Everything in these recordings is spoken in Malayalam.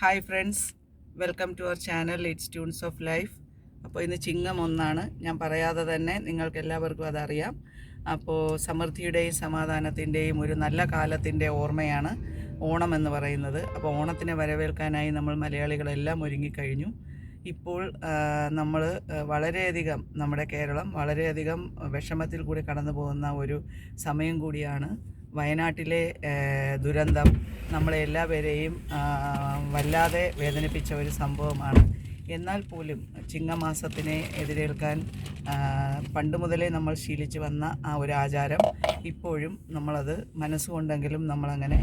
Hi friends welcome to our channel it's tunes of life അപ്പോൾ ഇന്ന് ചിങ്ങം ഒന്നാണ്. ഞാൻ പറയാതെ തന്നെ നിങ്ങൾക്ക് എല്ലാവർക്കും അതറിയാം. അപ്പോൾ സമൃദ്ധിയുടെയും സമാധാനത്തിന്റെയും ഒരു നല്ല കാലത്തിന്റെ ഓർമ്മയാണ് ഓണം എന്ന് പറയുന്നത്. അപ്പോൾ ഓണത്തിനെ വരവേൽക്കാനായി നമ്മൾ മലയാളികളെല്ലാം ഒരുങ്ങിക്കഴിഞ്ഞു. ഇപ്പോൾ നമ്മൾ വളരെയധികം നമ്മുടെ കേരളം വളരെയധികം വിഷമത്തിൽ കൂടി കടന്നു പോകുന്ന ഒരു സമയം കൂടിയാണ്. വയനാട്ടിലെ ദുരന്തം നമ്മളെ എല്ലാവരെയും വല്ലാതെ വേദനിപ്പിച്ച ഒരു സംഭവമാണ്. എന്നാൽ പോലും ചിങ്ങമാസത്തിനെ എതിരേൽക്കാൻ പണ്ട് മുതലേ നമ്മൾ ശീലിച്ചു വന്ന ആ ഒരു ആചാരം ഇപ്പോഴും നമ്മളത് മനസ്സുകൊണ്ടെങ്കിലും നമ്മളങ്ങനെ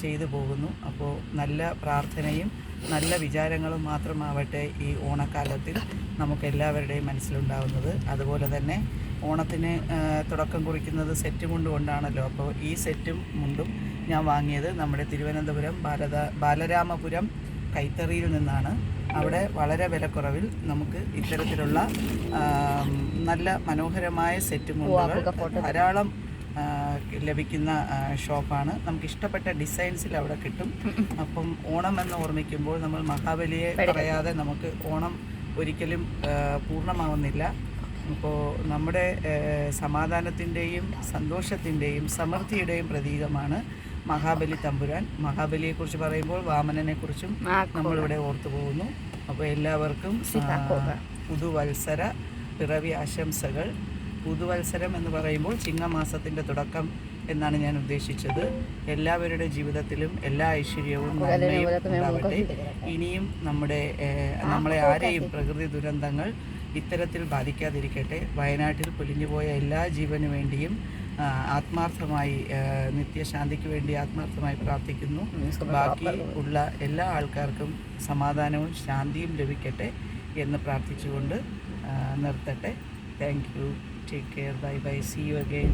ചെയ്തു പോകുന്നു. അപ്പോൾ നല്ല പ്രാർത്ഥനയും നല്ല വിചാരങ്ങളും മാത്രമാവട്ടെ ഈ ഓണക്കാലത്തിൽ നമുക്ക് എല്ലാവരുടെയും മനസ്സിലുണ്ടാവുന്നത്. അതുപോലെ തന്നെ ഓണത്തിന് തുടക്കം കുറിക്കുന്നത് സെറ്റ് മുണ്ട് കൊണ്ടാണല്ലോ അപ്പോൾ ഈ സെറ്റും മുണ്ടും ഞാൻ വാങ്ങിയത് നമ്മുടെ തിരുവനന്തപുരം ബാലത ബാലരാമപുരം കൈത്തറിയിൽ നിന്നാണ്. അവിടെ വളരെ വിലക്കുറവിൽ നമുക്ക് ഇത്തരത്തിലുള്ള നല്ല മനോഹരമായ സെറ്റ് മുണ്ടുകൾ ധാരാളം ലഭിക്കുന്ന ഷോപ്പാണ്. നമുക്ക് ഇഷ്ടപ്പെട്ട ഡിസൈൻസിൽ അവിടെ കിട്ടും. അപ്പം ഓണം എന്ന് ഓർമ്മിക്കുമ്പോൾ നമ്മൾ മഹാബലിയെ പറയാതെ നമുക്ക് ഓണം ഒരിക്കലും പൂർണമാവുന്നില്ല. അപ്പോൾ നമ്മുടെ സമാധാനത്തിന്റെയും സന്തോഷത്തിന്റെയും സമൃദ്ധിയുടെയും പ്രതീകമാണ് മഹാബലി തമ്പുരാൻ. മഹാബലിയെക്കുറിച്ച് പറയുമ്പോൾ വാമനനെക്കുറിച്ചും നമ്മളിവിടെ ഓർത്തു പോകുന്നു. അപ്പോൾ എല്ലാവർക്കും പുതുവത്സര പിറവി ആശംസകൾ. പുതുവത്സരം എന്ന് പറയുമ്പോൾ ചിങ്ങമാസത്തിന്റെ തുടക്കം എന്നാണ് ഞാൻ ഉദ്ദേശിച്ചത്. എല്ലാവരുടെ ജീവിതത്തിലും എല്ലാ ഐശ്വര്യവും നന്മയും ഉണ്ടാവട്ടെ. ഇനിയും നമ്മുടെ നമ്മളെ ആരെയും പ്രകൃതി ദുരന്തങ്ങൾ ഇത്തരത്തിൽ ബാധിക്കാതിരിക്കട്ടെ. വയനാട്ടിൽ പൊലിഞ്ഞുപോയ എല്ലാ ജീവനു വേണ്ടിയും ആത്മാർത്ഥമായി നിത്യശാന്തിക്ക് വേണ്ടി ആത്മാർത്ഥമായി പ്രാർത്ഥിക്കുന്നു. ബാക്കി ഉള്ള എല്ലാ ആൾക്കാർക്കും സമാധാനവും ശാന്തിയും ലഭിക്കട്ടെ എന്ന് പ്രാർത്ഥിച്ചുകൊണ്ട് നിർത്തട്ടെ. Thank Take care. Bye bye. See you again.